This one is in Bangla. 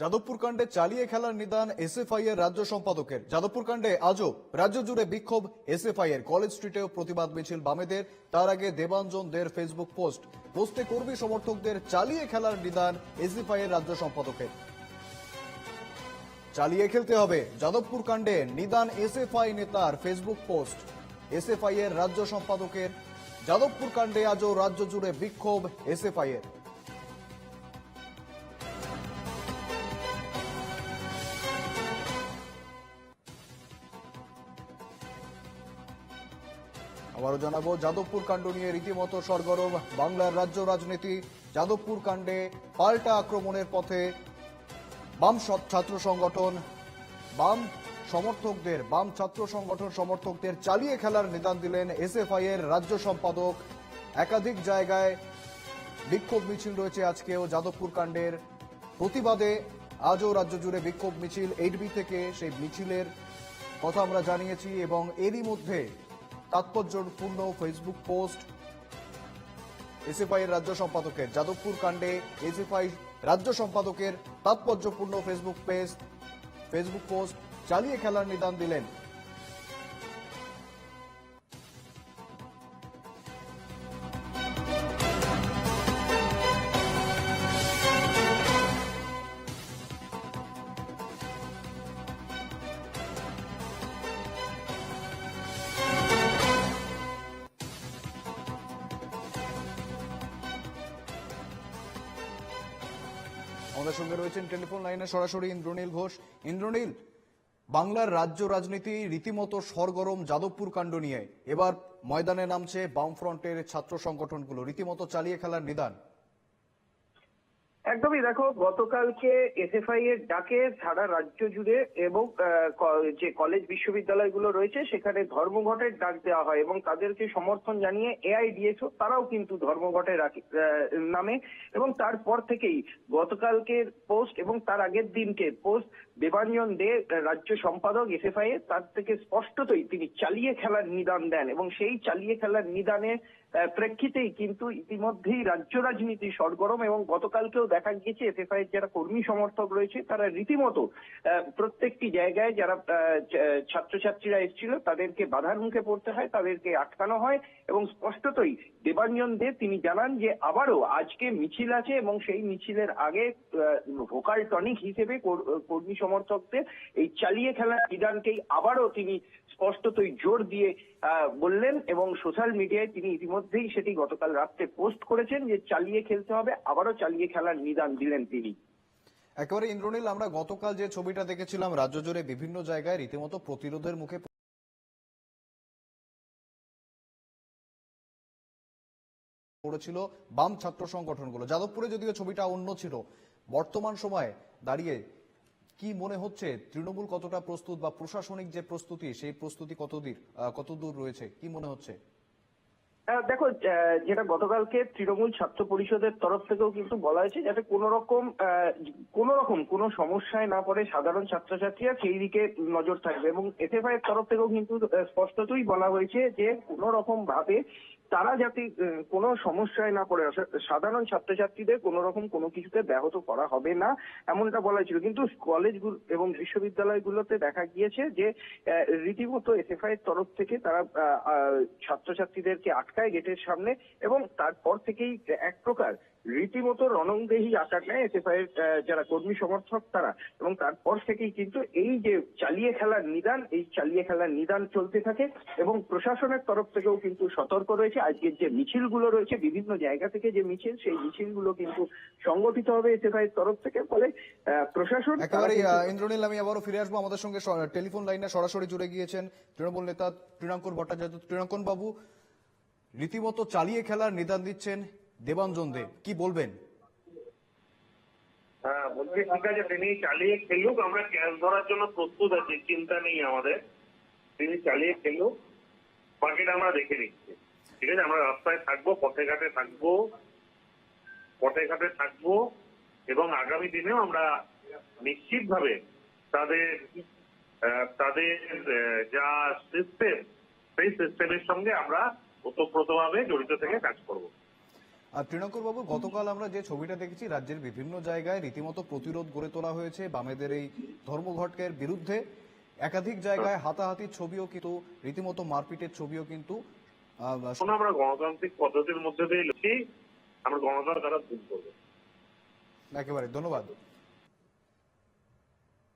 যাদবপুর কাণ্ডে চালিয়ে খেলার নিদান এসএফআই এর রাজ্য সম্পাদকের। যাদবপুর কাণ্ডে আজও রাজ্য জুড়ে বিক্ষোভ এসএফআই এর। কলেজ স্ট্রিটেও প্রতিবাদ মিছিল বামেদের। তার আগে দেবাঞ্জন দের ফেসবুক পোস্ট। পোস্টে কর্মী সমর্থকদের চালিয়ে খেলার নিদান এসএফআই এর রাজ্য সম্পাদকের। চালিয়ে খেলতে হবে। যাদবপুর কাণ্ডে নিদান এসএফআই নেতার ফেসবুক পোস্ট। এসএফআই এর রাজ্য সম্পাদকের। যাদবপুর কাণ্ডে আজও রাজ্য জুড়ে বিক্ষোভ এসএফআই এর। আবারও জানাব, যাদবপুর কাণ্ড নিয়ে রীতিমতো সরগরম। বাংলার রাজ্য রাজনীতি, যাদবপুর কাণ্ডে পাল্টা আক্রমণের পথে বাম ছাত্র সংগঠন, বাম সমর্থকদের, বাম ছাত্র সংগঠন সমর্থকদের চালিয়ে খেলার নিদান দিলেন এসএফআই এর রাজ্য সম্পাদক। একাধিক জায়গায় বিক্ষোভ মিছিল রয়েছে আজকেও যাদবপুর কাণ্ডের। প্রতিবাদে আজও রাজ্য জুড়ে বিক্ষোভ মিছিল, এইটবি থেকে সেই মিছিলের কথা আমরা জানিয়েছি এবং এরই মধ্যে তাৎপর্যপূর্ণ ফেসবুক পোস্ট এসএফআই এর রাজ্য সম্পাদকের যাদবপুর কাণ্ডে এসএফআই রাজ্য সম্পাদকের তাৎপর্যপূর্ণ ফেসবুক পেজ ফেসবুক পোস্ট চালিয়ে খেলার নিদান দিলেন আমাদের সঙ্গে রয়েছেন টেলিফোন লাইনে সরাসরি ইন্দ্রনীল ঘোষ। ইন্দ্রনীল, বাংলার রাজ্য রাজনীতি রীতিমতো সরগরম যাদবপুর কাণ্ড নিয়ে। এবার ময়দানে নামছে বামফ্রন্টের ছাত্র সংগঠনগুলো। রীতিমতো চালিয়ে খেলার নিদান। একদমই দেখো গতকালকে এসএফআই এর ডাকে সারা রাজ্য জুড়ে এবং যে কলেজ বিশ্ববিদ্যালয়গুলো রয়েছে সেখানে ধর্মঘটের ডাক দেওয়া হয় এবং তাদেরকে সমর্থন জানিয়ে এআইডিএসও তারাও কিন্তু ধর্মঘটে রাখে- আহ, নামে এবং তারপর থেকেই গতকালকের পোস্ট এবং তার আগের দিনকে পোস্ট দেবাঞ্জন দে রাজ্য সম্পাদক এসএফআই এর তার থেকে স্পষ্টতই তিনি চালিয়ে খেলার নিদান দেন এবং সেই চালিয়ে খেলার নিদানে প্রেক্ষিতেই কিন্তু ইতিমধ্যেই রাজ্য রাজনীতি সরগরম এবং গতকালকেও দেখা গিয়েছে এসএফআই এর যারা কর্মী সমর্থক রয়েছে, তারা রীতিমতো প্রত্যেকটি জায়গায় যারা ছাত্রছাত্রীরা এসেছিল, তাদেরকে বাধার মুখে পড়তে হয়, তাদেরকে আটকানো হয় এবং স্পষ্টতই দেবাঞ্জন দে তিনি জানান যে আবারও আজকে মিছিল আছে এবং সেই মিছিলের আগে ভোকাল টনিক হিসেবে কর- কর্মী সমর্থকদের এই চালিয়ে খেলার বিধানকেই আবারও তিনি স্পষ্টতই জোর দিয়ে বললেন এবং সোশ্যাল মিডিয়ায় তিনি ইতিমধ্যেই সেটি গতকাল রাত্রে পোস্ট করেছেন যে চালিয়ে খেলতে হবে, আবারও চালিয়ে খেলার নিদান দিলেন তিনি। একেবারে ইন্দ্রনীল, আমরা গতকাল যে ছবিটা দেখেছিলাম, রাজ্য জুড়ে বিভিন্ন জায়গায় রীতিমতো প্রতিরোধের মুখে পড়েছিল বাম ছাত্র সংগঠনগুলো। যাদবপুরে যদিও ছবিটা অন্য ছিল, বর্তমান সময়ে দাঁড়িয়ে কি মনে হচ্ছে, তৃণমূল কতটা প্রস্তুত বা প্রশাসনিক যে প্রস্তুতি, সেই প্রস্তুতি কতদূর কতদূর রয়েছে, কি মনে হচ্ছে? দেখো যেটা গতকালকে তৃণমূল ছাত্র পরিষদের তরফ থেকেও কিন্তু বলা হয়েছে যাতে কোনো রকম কোনো রকম কোনো সমস্যায় না পড়ে সাধারণ ছাত্রছাত্রীরা সেই দিকে নজর থাকবে। এবং এসএফআই এর তরফ থেকেও কিন্তু স্পষ্টতই বলা হয়েছে যে কোনো রকম ভাবে তারা যাতে কোনো সমস্যায় না পড়ে সাধারণ ছাত্রছাত্রীদের কোনো রকম কোনো কিছুতে ব্যাহত করা হবে না, এমনটা বলা ছিল কিন্তু কলেজ এবং বিশ্ববিদ্যালয়গুলোতে দেখা গিয়েছে যে রীতিমতো এসএফআই এর তরফ থেকে তারা ছাত্রছাত্রীদেরকে আটকায় গেটের সামনে এবং তারপর থেকেই এক প্রকার রীতিমতো রণংদেহী আকার নেয় এসএফআই এর যারা কর্মী সমর্থক তারা। এবং তারপর থেকেই কিন্তু এই যে চালিয়ে খেলার নিদান এই চালিয়ে খেলার নিদান চলতে থাকে এবং প্রশাসনের তরফ থেকেও কিন্তু সতর্ক রয়েছে। আজকের যে মিছিলগুলো রয়েছে বিভিন্ন জায়গা থেকে যে মিছিল সেই মিছিলগুলো কিন্তু সংগঠিত হবে এসএফআই এর তরফ থেকে। ফলে আহ, প্রশাসন একেবারে ইন্দ্রনীল আমি আবারও ফিরে আসব আমাদের সঙ্গে। টেলিফোন লাইনে সরাসরি জুড়ে গিয়েছেন তৃণমূল নেতা তৃণাঙ্কুর ভট্টাচার্য। তৃণাঙ্কন বাবু রীতিমতো চালিয়ে খেলার নিদান দিচ্ছেন। দেবাঞ্জন দেব কি বলবেন? হ্যাঁ বলছি ঠিক আছে, তিনি চালিয়ে খেলুক, আমরা ধরার জন্য প্রস্তুত আছি, চিন্তা নেই আমাদের। তিনি চালিয়ে খেলুক, বাকিটা আমরা দেখে নিচ্ছি। ঠিক আছে, আমরা রাস্তায় থাকব, পথে ঘাটে থাকব, পথে ঘাটে থাকব, এবং আগামী দিনেও আমরা নিশ্চিতভাবে তাদের তাদের যা সিস্টেম সেই সিস্টেমের সঙ্গে আমরা ওতপ্রোতভাবে জড়িত থেকে কাজ করব। আর বাবু গতকাল আমরা যে ছবিটা দেখেছি রাজ্যের বিভিন্ন জায়গায় রীতিমতো প্রতিরোধ গড়ে তোলা হয়েছে বামেদের এই ধর্মঘটকের বিরুদ্ধে। একাধিক জায়গায় হাতাহাতির ছবিও কিন্তু রীতিমতো মারপিটের ছবিও কিন্তু আমরা গণতান্ত্রিক পদ্ধতির মধ্যে দিয়ে লিখি আমরা গণতন্ত্র তারা ভুল করব। একেবারে ধন্যবাদ।